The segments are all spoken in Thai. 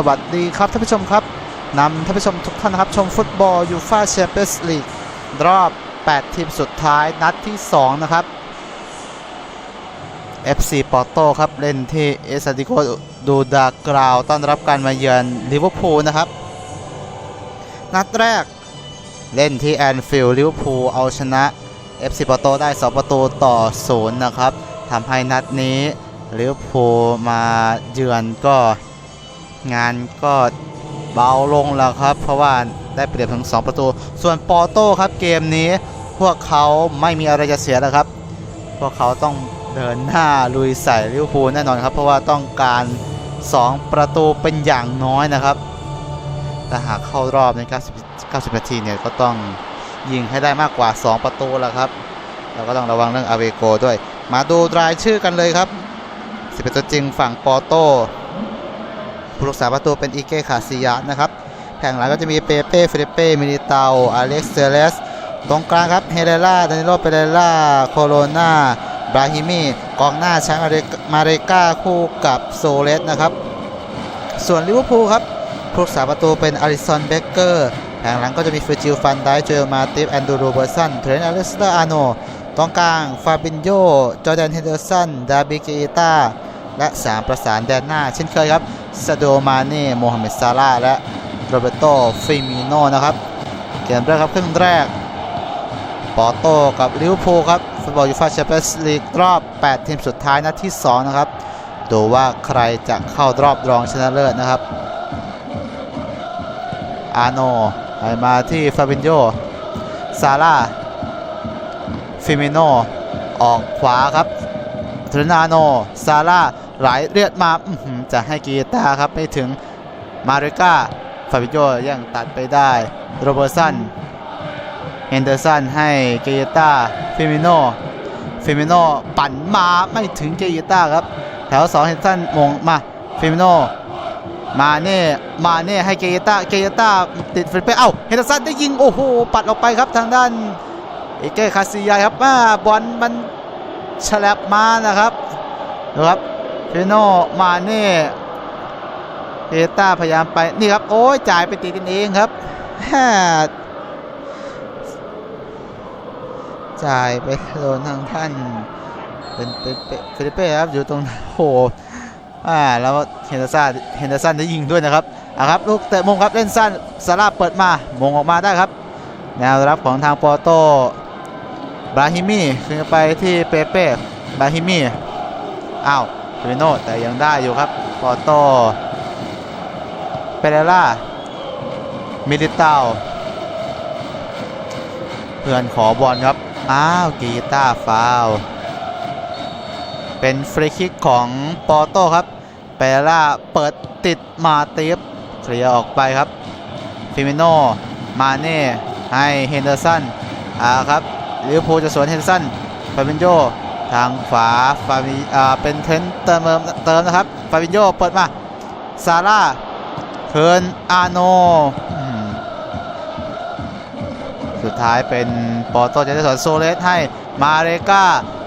สวัสดีครับท่านผู้ชมครับนำท่านผู้ชมทุกท่านนะครับชมฟุตบอลยูฟาแชมเปี้ยนส์ลีกรอบ 8 ทีมสุดท้ายนัดที่ 2 นะครับ FC ปอร์โตครับ เล่นที่เอสติโกดูดากราว ต้อนรับการมาเยือนลิเวอร์พูลนะครับ นัดแรกเล่นที่แอนฟิลด์ลิเวอร์พูลเอาชนะ FC ปอร์โตได้ 2 ประตูต่อ 0 นะครับทำให้นัดนี้ลิเวอร์พูลมาเยือนก็ งานก็เบาลงแล้วครับ เพราะว่าได้เปรียบถึง 2 ประตู ส่วนปอร์โตครับเกมนี้พวกเขาไม่มีอะไรจะเสียแล้วครับ พวกเขาต้องเดินหน้าลุยใส่ลิเวอร์พูลแน่นอนครับ เพราะว่าต้องการ 2 ประตูเป็นอย่างน้อยนะครับแต่หากเข้ารอบใน 90 90 นาทีเนี่ยก็ต้องยิงให้ได้มากกว่า 2 ประตูแล้วครับเราก็ต้องระวังเรื่องอาเวโกด้วย มาดูรายชื่อกันเลยครับสิเป็นตัวจริงฝั่งปอร์โต ผู้รักษาประตูเป็นอีเกคาซิยะนะครับแผงหลังก็จะมีเปเป้ฟิลิเป้มิลิเตาอเล็กเซเลสตรงกลางครับเฮเรล่าดานิโลเปเรล่าโคโรนาบราฮิมีกองหน้าช้างมาเรกาคู่กับโซเลสนะครับ ส่วนลิเวอร์พูลครับผู้รักษาประตูเป็นอาริสันเบเกอร์แผงหลังก็จะมีฟิจิลฟันไดโจเอลมาติฟแอนดูโรเบอร์สันเทรนอเล็กซานเดอร์อาโนตรงกลางฟาบินโยจอแดนเฮนเดอร์สันดาบิเกตาและ 3 ประสานแดนหน้า เช่นเคยครับ ซาโดมาเน่โมฮัมเหม็ดซาลาและโรเบโตฟิมิโนนะครับ เกมแรกครับครึ่งแรก ปอโตกับลิเวอร์พูลครับฟุตบอลยูฟ่าแชมเปี้ยนส์ลีกรอบ 8 ทีมสุดท้ายนัดที่ 2 นะครับดูว่าใครจะเข้ารอบรองชนะเลิศนะครับ อาโนให้มาที่ฟาบินโยซาร่าฟิมิโนออกขวาครับทรนาโนซาร่า ไหลเลียดมาจะให้กีตาครับไม่ถึงมาริก้าฟาบิโยยังตัดไปได้โรเบอร์สันเฮนเดอร์สันให้เกยตาฟิมิโนฟิมิโนปั่นมาไม่ถึงเกยตาครับ แถว2เฮนเดอร์สันมงมาฟิมิโนมาเน่มาเน่ให้เกยต้าเกยต้าติดฟิลิปเป้เอ้าเฮนเดอร์สันได้ยิงโอ้โหปัดออกไปครับทางด้านเอเก้คาซิยาครับมาบอลมันฉลับมานะครับดูครับ ฟิโนมาเน่เอต้าพยายามไป นี่ครับ โอ้ยจ่ายไปตีกันเองครับแฮ่จ่ายไปโดนทางท่านเป็นเป็นเป็นฟิลิปเป้ครับอยู่ตรงโอ้โหอ่าแล้วเฮนเดอร์สันเฮนเดอร์สันได้ยิงด้วยนะครับอะครับลูกเตะมุมครับเล่นสั้นซาร่าเปิดมามงออกมาได้ครับ แนวรับของทางปอร์โตบราฮิมีขึ้นไปที่เปเป้บราฮิมีอ้าว ฟิโนแต่ยังได้อยู่ครับปอร์โตเปเรล่ามิลิตาเพื่อนขอบอลครับ อ้าวกีตาฟาวเป็นฟรีคิกของปอร์โต้ครับเปเรล่าเปิดติดมาติฟเคลียร์ออกไปครับฟิมิโนมาเน่ให้เฮนเดอร์สันอ่าครับลิเวอร์พูลจะสวนเฮนเดอร์สันฟาบินโย ทางขวาฟาบิอ่าเป็นเทนเติมเติมนะครับฟาบินโยเปิดมาซาร่าเคิร์นอาโน สุดท้ายเป็นปอร์โตจะได้สวนโซเลสให้มาเรกา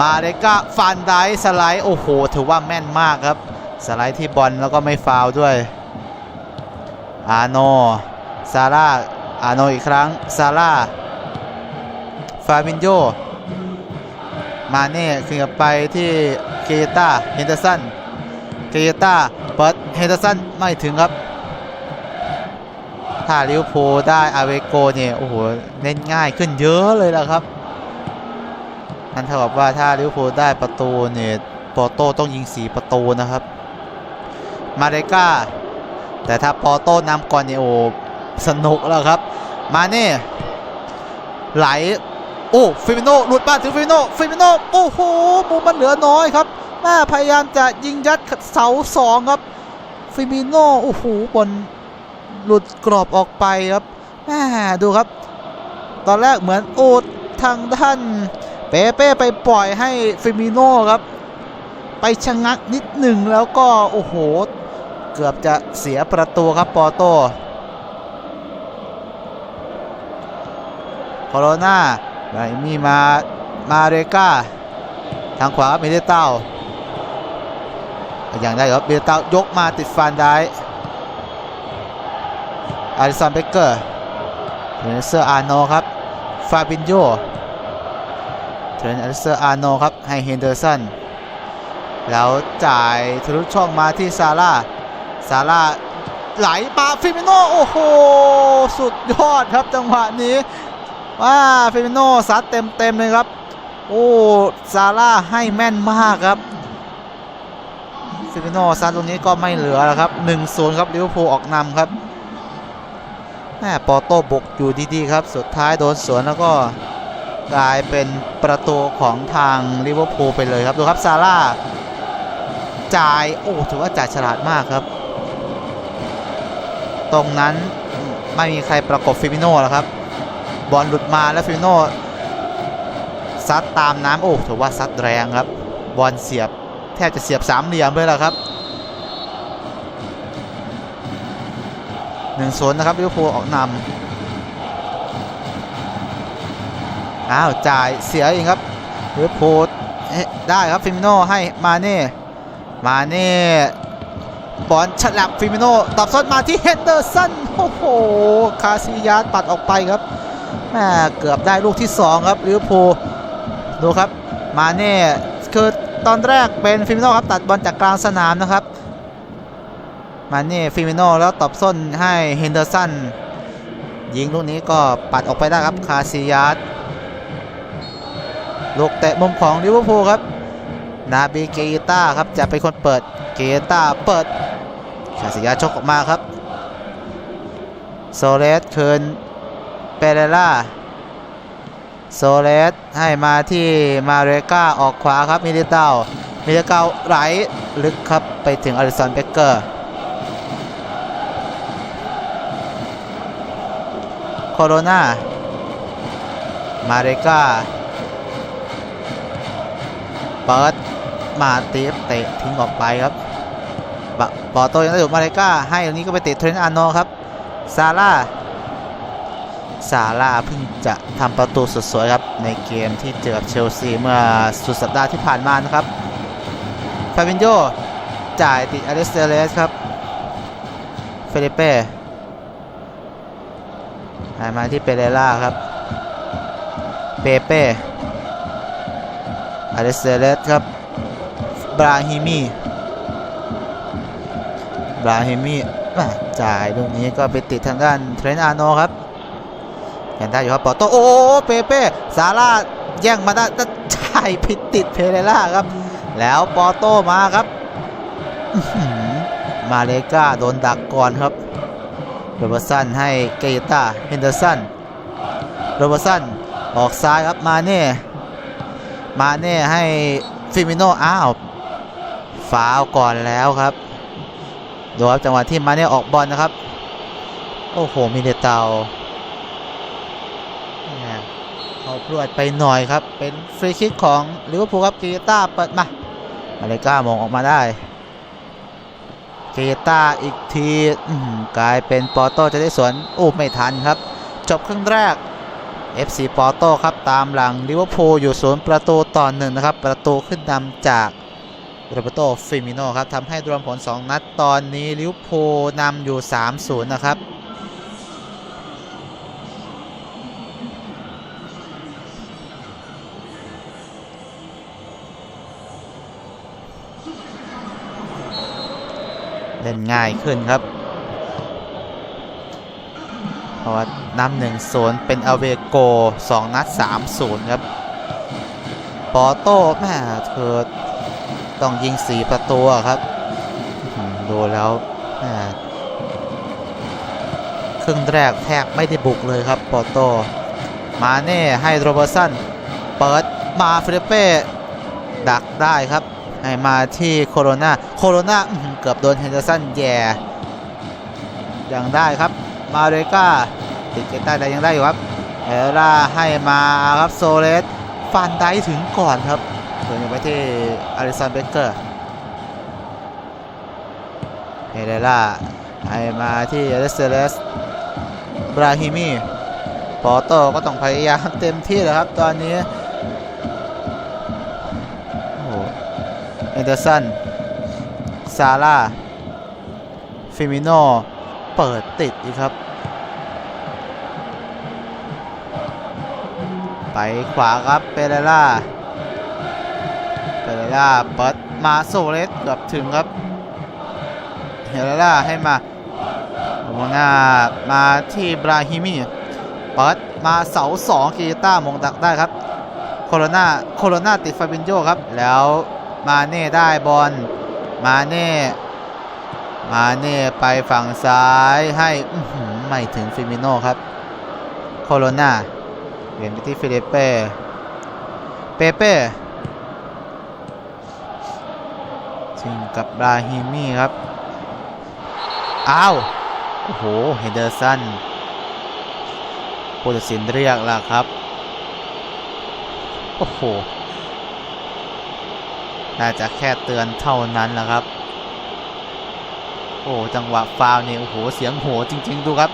มาเรกาฟันไดสไลด์ โอ้โห ถือว่าแม่นมากครับ สไลด์ที่บอลแล้วก็ไม่ฟาวด้วย อาโนซาร่าอาโนอีกครั้งซาร่าฟาบินโย มาเน่ขึ้นกลับไปที่เกยตาเฮนเดอร์สันเกยตาเปิดเฮนเดอร์สันไม่ถึงครับ ถ้าลิวอร์พูได้อาเวโกเนี่ยโอ้โหเล่นง่ายขึ้นเยอะเลยละครับนั่นเท่ากับว่าถ้าลิวอร์พูได้ประตูเนี่ยปอโตต้องยิง 4 ประตูนะครับ มาเรกาแต่ถ้าปอโตนำก่อนเนี่ยโอ้สนุกแล้วครับ มาเน่ไหล โอ้ฟิมิโนหลุดมานถึงฟิมิโนฟิมิโนโอ้โหมุมมันเหลือน้อยครับแม่พยายามจะยิงยัดเสาสองครับ ฟิมิโนโอ้โหบอลหลุดกรอบออกไปครับแม่ดูครับ ตอนแรกเหมือนโอ้ทางด้านเปเป้ไปปล่อยให้ฟิมิโนครับ ไปชะงักนิดหนึ่งแล้วก็โอ้โห เกือบจะเสียประตูครับปอร์โตโคโรนา ไมีมา มาเรกาทางขวาเมเดเต้าอย่างได้ครับเมเดเต้ายกมาติดฟันได้อาริสันเบเกอร์เทรนเซอร์อาร์โนครับฟาบินโยเทรนเซอร์อาร์โนครับให้เฮนเดอร์สันแล้วจ่ายทะลุช่องมาที่ซาร่าซาร่าไหลมาฟิมิโนโอ้โห สุดยอดครับจังหวะนี้ ว่าฟิมิโนซัดเต็มเต็มๆเลยครับ โอ้ซาร่าให้แม่นมากครับฟิมิโนซัดตรงนี้ก็ไม่เหลือแล้วครับ1-0ครับลิเวอร์พูลออกนำครับแม่ปอโต้บกอยู่ดีๆครับ สุดท้ายโดนสวนแล้วก็กลายเป็นประตูของทางลิเวอร์พูลไปเลยครับดูครับซาร่าจ่ายโอ้ถือว่าจ่ายฉลาดมากครับ ตรงนั้นไม่มีใครประกบฟิมิโน่แล้วครับ บอลหลุดมาแล้วฟิมิโน่ซัดตามน้ำโอ้ถือว่าซัดแรงครับ บอลเสียบแทบจะเสียบสามเหลี่ยมเลยแหละครับหนึ่งศูนย์นะครับลิเวอร์พูลออกนำอ้าวจ่ายเสียเองครับลิเวอร์พูลได้ครับฟิมิโน่ให้มาเน่มาเน่บอลฉลับฟิมิโนตอบซ้อนมาที่เฮนเดอร์สันโอ้โหคาซิยาสปัดออกไปครับ ม่เกือบได้ลูกที่ 2 ครับลิเวอร์พูลดูครับมาเน่คือตอนแรกเป็นฟิมิโนครับตัดบอลจากกลางสนามนะครับมาเน่ฟิมิโนแล้วตอบส้นให้เฮนเดอร์สันยิงลูกนี้ก็ปัดออกไปได้ครับคาซิยาสลูกเตะมุมของลิเวอร์พูลครับนาบีเกต้าครับจะเป็นคนเปิดเกต้าเปิดคาสิยาชกออกมาครับโซเลสเคิน เปเรล่าโซเลสให้มาที่มาเรกาออกขวาครับมิลิเตามิลิเตาไหลลึกครับไปถึงอลิสันเบเกอร์โคโรนามาเรกาเปิดมาตีเตะทิ้งออกไปครับบะปอโตยังได้อยู่มาเลก้าให้ตรงนี้ก็ไปเตะเทรนต์อาร์โนครับซาร่า ซาร่าเพิ่งจะทำประตูสุดสวยครับในเกมที่เจอกับเชลซีเมื่อสุดสัปดาห์ที่ผ่านมานะครับฟาบินโยจ่ายติดอเลสเตเลสครับเฟลิเป้ให้มาที่เปเรล่าครับเปเป้อาเลสเซเลสครับบราฮิมีบราฮิมีจ่ายตรงนี้ก็ไปติดทางด้านเทรนต์อาโนครับ ยังได้อยู่ครับปอโตโอ้เปเป้ซาร่าแย่งมาได้แต่จ่ายผิดติดเพเรล่าครับ แล้วปอโตมาครับมาเลกาโดนดักก่อนครับโรเบอร์สันให้เกยต้าเฮนเดอร์สันโรเบอร์สันออกซ้ายครับมาเน่มาเน่ให้ฟิมิโนอ้าวฟาวก่อนแล้วครับดูครับจังหวะที่มาเน่ออกบอลนะครับ โอ้โหมิเดเตเขา พรวดไปหน่อยครับ เป็นฟรีคิกของลิเวอร์พูลครับเกต้าเปิดมามาเลก้ามองออกมาได้เกต้าอีกทีกลายเป็นปอโต้จะได้สวนโอ้ไม่ทันครับ จบครึ่งแรก FC ปอโต้ครับตามหลังลิเวอร์พูลอยู่ศูนย์ประตูต่อหนึ่งนะครับ ประตูขึ้นนำจากโรเบโตฟิมิโนครับทำให้รวมผล 2 นัดตอนนี้ลิเวอร์พูลนำอยู่ 3-0 นะครับ เล่นง่ายขึ้นครับเพราะว่าน้ำหนึ่งศูนย์เป็นอเวโกสองนัดสามศูนย์ครับปอโต้แม่เธอต้องยิงสีประตูอะครับดูแล้วครึ่งแรกแทบไม่ได้บุกเลยครับปอโต้มาเน่ให้โรเบอร์สัน เปิดมาฟิลิเป้ดักได้ครับ มาที่โคโรนาโคโรนาเกือบโดนเฮนเดอร์สันแย่ยังได้ครับ มาเรกาติดเกต้แต่ยังได้อยู่ครับเอร่าให้มาครับโซเลสฟันได้ถึงก่อนครับเดินไปที่อาริสันเบเกอร์เฮเรล่าให้มาที่อเลสเซเลสบราฮิมีปอโต้ก็ต้องพยายามเต็มที่เลยครับ ตอนนี้ เดอร์สัน ซาร่า ฟิมิโน เปิดติดอีกครับ ไปขวาครับ เปเรล่า เปเรล่า เปิดมาโซเลสเกืบถึงครับ เฮเรล่าให้มาโมงามาที่บราฮิมีเปิดมาเสาสองกีต้ามงดักได้ครับ โคโรนาโคโรนาติดฟาบินโยครับ แล้ว มาเน่ได้บอลมาเน่มาเน่ไปฝั่งซ้ายให้ไม่ถึงฟิมิโน่ครับ โคโรนาเปลี่ยนไปที่ฟิลิปเป้เปเป้ชิงกับราฮิมี่ครับ อ้าว โอ้โห เฮเดอร์สันผู้ตัดสินเรียกแล้วครับ โอ้โห น่าจะแค่เตือนเท่านั้นแหละครับ โอ้จังหวะฟาวล์นี่โอ้โหเสียงโหจริง ๆ ดูครับ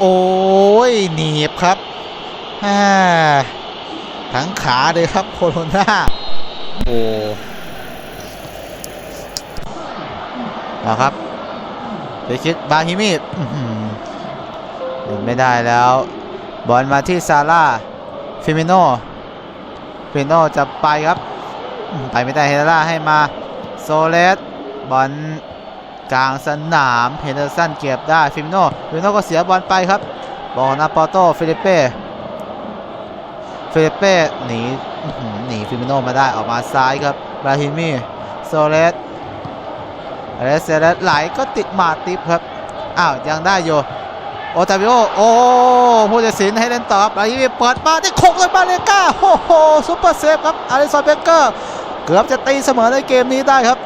โอ้ยหนีบครับฮ่าทั้งขาเลยครับโคโรนาโอ้มาครับไปคิดบาฮิมิอื้อหือเล่นไม่ได้แล้ว บอลมาที่ซาร่าฟิมิโนฟิมิโนจะไปครับ ไปไม่ได้เฮเดร่าให้มาโซเลสบอลกลางสนามเฮเดอร์สันเก็บได้ฟิมโนฟิมโนก็เสียบอลไปครับบอลนาปอโตฟิลิปเป้ฟิลิปเป้หนีหนีฟิมิโนมาได้ออกมาซ้ายครับบราฮิมีโซเลสอเลสเซเลสไหลก็ติดมาติปครับอ้าวยังได้อยู่โอตาวิโอโอ้ผู้ตัดสินให้เล่นต่อครับบราฮิมีเปิดมาได้โคกเลยมาเลก้าโอ้โหซุปเปอร์เซฟครับอาริสันเบเกอร์ เกือบจะตีเสมอในเกมนี้ได้ครับ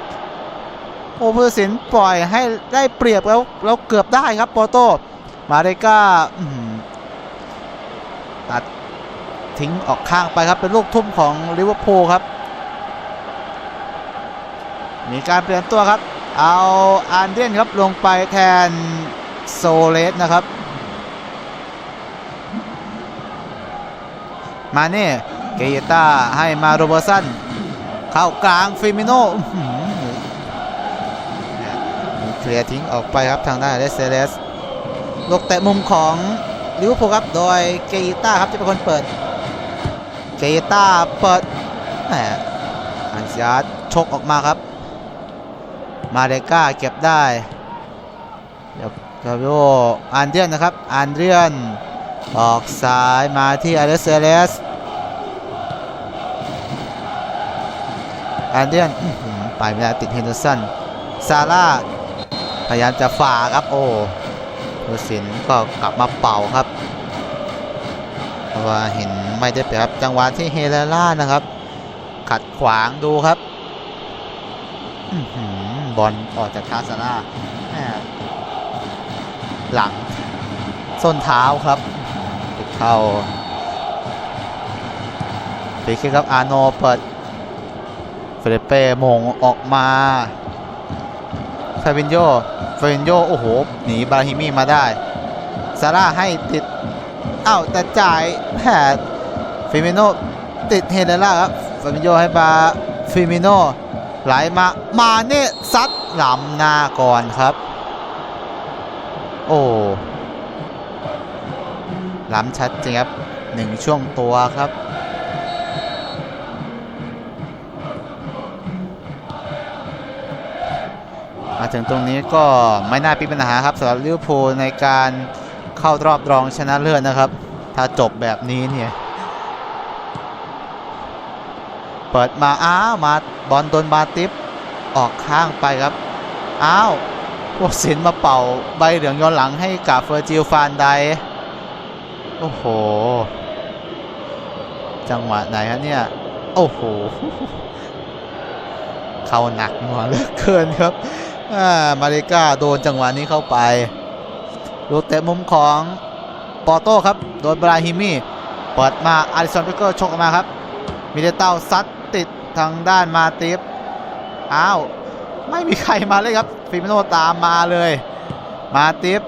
โอ้ผู้ตัดสินปล่อยให้ได้เปรียบแล้วแล้วเกือบได้ครับโปโตมาเรก้าอื้อหือตัดทิ้งออกข้างไปครับเป็นลูกทุ่มของลิเวอร์พูลครับ มีการเปลี่ยนตัวครับ เอาอันเดียนครับลงไปแทนโซเลสนะครับ มาเน่เกยต้าให้มาโรเบอร์สัน เข้ากลางฟิมิโน่เคลียร์ทิ้งออกไปครับทางด้านเดสเซเลสลูกเตะมุมของลิเวอร์พูลครับโดยเกยต้าครับจะเป็นคนเปิด เกยต้าเปิดแหมอันเซียสชกออกมาครับ มาเดก้าเก็บได้เดี๋ยวกาโยอันเดียนนะครับอันเดียนออกซ้ายมาที่อเลสเซเลส อันเดียนไปไม่ได้ติดเฮนเดอร์สันซาร่าพยายามจะฝ่าครับโอ้ผู้สินก็กลับมาเป่าครับเพราะว่าเห็นไม่ได้เปรียบครับจังหวะที่เฮเลล่านะครับ ขัดขวางดูครับอบอลออกจากคาซาร่าหลังส้นเท้าครับเข้าฟรีคิกครับอาโนเปิด เฟเดเป้มงออกมาฟาบินโยเฟรนโยโอ้โห หนีบราฮิมีมาได้ซาร่าให้ติดอ้าวแต่จ่ายแหมฟิมิโนติดเฮเดล่าครับฟาบินโยให้บาฟิมิโนไหลมามาเน่ซัดหลำหน้าก่อนครับ โอ้ล้ำชัดจริงครับหนึ่งช่วงตัวครับ มาถึงตรงนี้ก็ไม่น่าเป็นปัญหาครับสำหรับลิเวอร์พูลในการเข้ารอบรองชนะเลิศนะครับ ถ้าจบแบบนี้เนี่ยเปิดมาอ้าวมาบอลโดนบาติฟออกข้างไปครับอ้าวพวกสินมาเป่าใบเหลืองย้อนหลังให้กับเฟอร์จิลฟานไดโอ้โห จังหวะไหนฮะเนี่ย โอ้โห เข้าหนักหน่วเหลือเกินครับ มาริก้าโดนจังหวะนี้เข้าไปลูกเตะมุมของปอโต้ครับ โดนบราฮิมี่เปิดมาอาริสันเบเกอร์ชกมาครับ มิเดเต้าซัดติดทางด้านมาติฟอ้าว ไม่มีใครมาเลยครับฟิมิโนตามมาเลย มาติฟ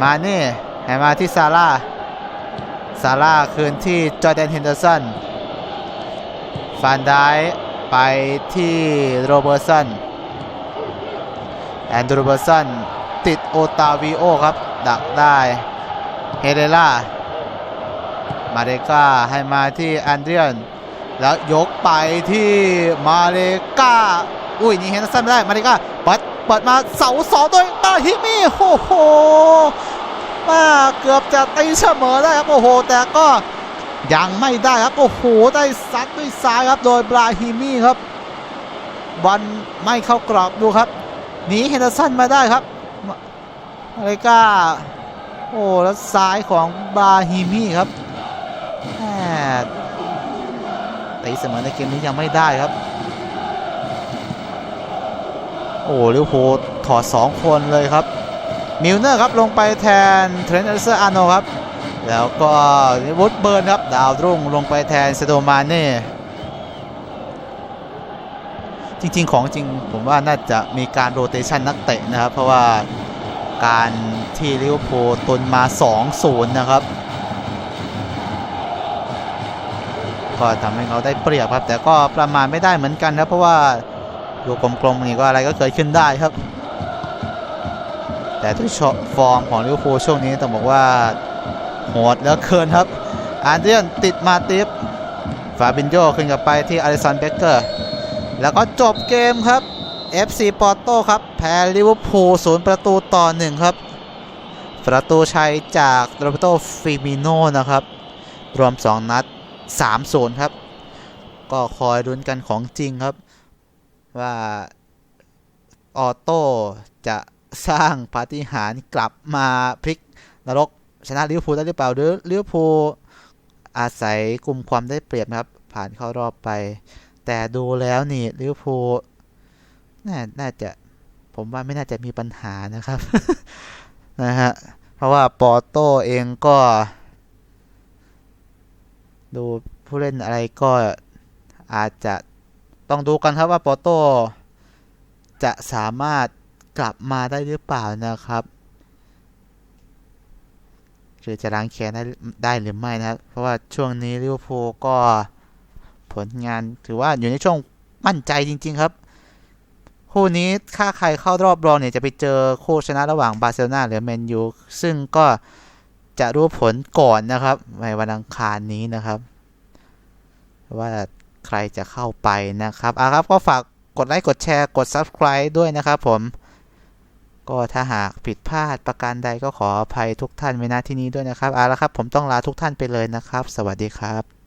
มาเน่ให้มาที่ซาร่าซาร่าคืนที่จอร์แดนเฮนเดอร์สันฟานไดไปที่โรเบอร์สัน แอนดรูเบอร์สันติดโอตาวิโอครับ ดักได้ เฮเดล่า มาเรกาให้มาที่แอนเดรียน แล้วยกไปที่มาเรกาอุ้ย นี่เฮนเดอร์สันไม่ได้ มาเรกาเปิดเปิดมาเสาสองโดยบาฮิมีโอ้โหมาเกือบจะตีเสมอได้ครับโอ้โห แต่ก็ยังไม่ได้ครับ โอ้โห ได้ซัดด้วยซ้ายครับ โดยบราฮิมีครับบอลไม่เข้ากรอบดูครับ หนีเฮนเดอร์สันมาได้ครับมาเรกาโอ้แล้วซ้ายของบาฮิมีครับแหมตีเสมอในเกมนี้ยังไม่ได้ครับ โอ้ลิวอร์พูลถอด2คนเลยครับ มิลเนอร์ครับลงไปแทนเทรนต์เลเซอร์อาร์โนครับ แล้วก็วูดเบิร์นครับ ดาวรุ่งลงไปแทนเซโดมาเน่ จริง ๆ ของจริงผมว่าน่าจะมีการโรเตชันนักเตะนะครับ เพราะว่าการที่ลิเวอร์พูลตนมา 2-0 นะครับ ก็ทำให้เขาได้เปรียบครับ แต่ก็ประมาณไม่ได้เหมือนกันครับเพราะว่าดูกลมๆนี่ก็อะไรก็เกิดขึ้นได้ครับ แต่ด้วยฟอร์มของลิเวอร์พูลช่วงนี้ต้องบอกว่าโหดเหลือเกินครับ อาร์เดียนติดมาติฟฟาบินโยขึ้นกลับไปที่อลิสันเบเกอร์ แล้วก็จบเกมครับ FC ปอร์โตครับ แพ้ลิเวอร์พูลศูนย์ประตูต่อหนึ่งครับ ประตูชัยจากโรเบโตฟิมิโนนะครับ รวม 2 นัด3-0ครับ ก็คอยรุ้นกันของจริงครับ ว่า ออโต้จะสร้างปาฏิหาริย์กลับมาพลิกนรกชนะลิเวอร์พูลได้หรือเปล่าหรือลิเวอร์พูลอาศัยกลุ่มความได้เปรียบนะครับ ผ่านเข้ารอบไป แต่ดูแล้วนี่ลิเวอร์พูลน่าน่าจะผมว่าไม่น่าจะมีปัญหานะครับนะฮะเพราะว่าปอร์โตเองก็ ดูผู้เล่นอะไรก็อาจจะต้องดูกันครับว่าปอร์โตจะสามารถกลับมาได้หรือเปล่านะครับหรือจะล้างแค้นได้ได้หรือไม่นะครับเพราะว่าช่วงนี้ลิเวอร์พูลก็ ผลงานถือว่าอยู่ในช่วงมั่นใจจริง ๆ ครับ คู่นี้ถ้าใครเข้ารอบรองเนี่ยจะไปเจอคู่ชนะระหว่างบาร์เซโลนาหรือแมนยูซึ่งก็จะรู้ผลก่อนนะครับ ในวันอังคารนี้นะครับ ว่าใครจะเข้าไปนะครับอะครับก็ฝากกดไลค์กดแชร์กด Subscribe ด้วยนะครับผม ก็ถ้าหากผิดพลาดประการใดก็ขออภัยทุกท่านไว้ณที่นี้ด้วยนะครับเอาละครับ ผมต้องลาทุกท่านไปเลยนะครับ สวัสดีครับ